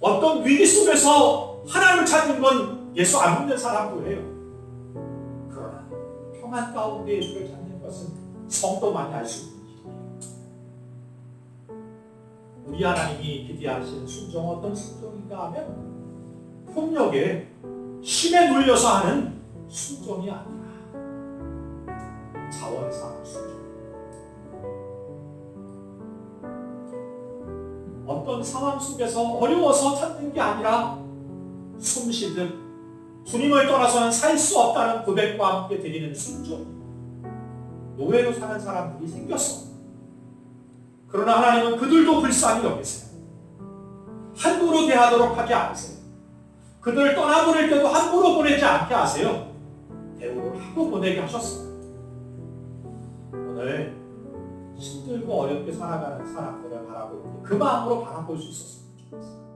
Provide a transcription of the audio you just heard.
어떤 위기 속에서 하나님을 찾는 건 예수 안 믿는 사람도 해요. 그러나 평안 가운데 예수를 찾는 것은 성도만이 알 수 있는 일이에요. 우리 하나님이 기대하시는 순종 어떤 순종인가 하면 폭력에 힘에 눌려서 하는 순종이 아니라 자원사 순종. 어떤 상황 속에서 어려워서 찾는 게 아니라 숨 쉬듯 주님을 떠나서는 살 수 없다는 고백과 함께 드리는 순종. 노예로 사는 사람들이 생겼어. 그러나 하나님은 그들도 불쌍히 여기세요. 함부로 대하도록 하지 않으세요. 그들을 떠나보낼 때도 함부로 보내지 않게 하세요. 대우를 하고 보내게 하셨어요. 오늘 힘들고 어렵게 살아가는 사람들을 바라볼 때그 마음으로 바라볼 수 있었으면 좋겠어요.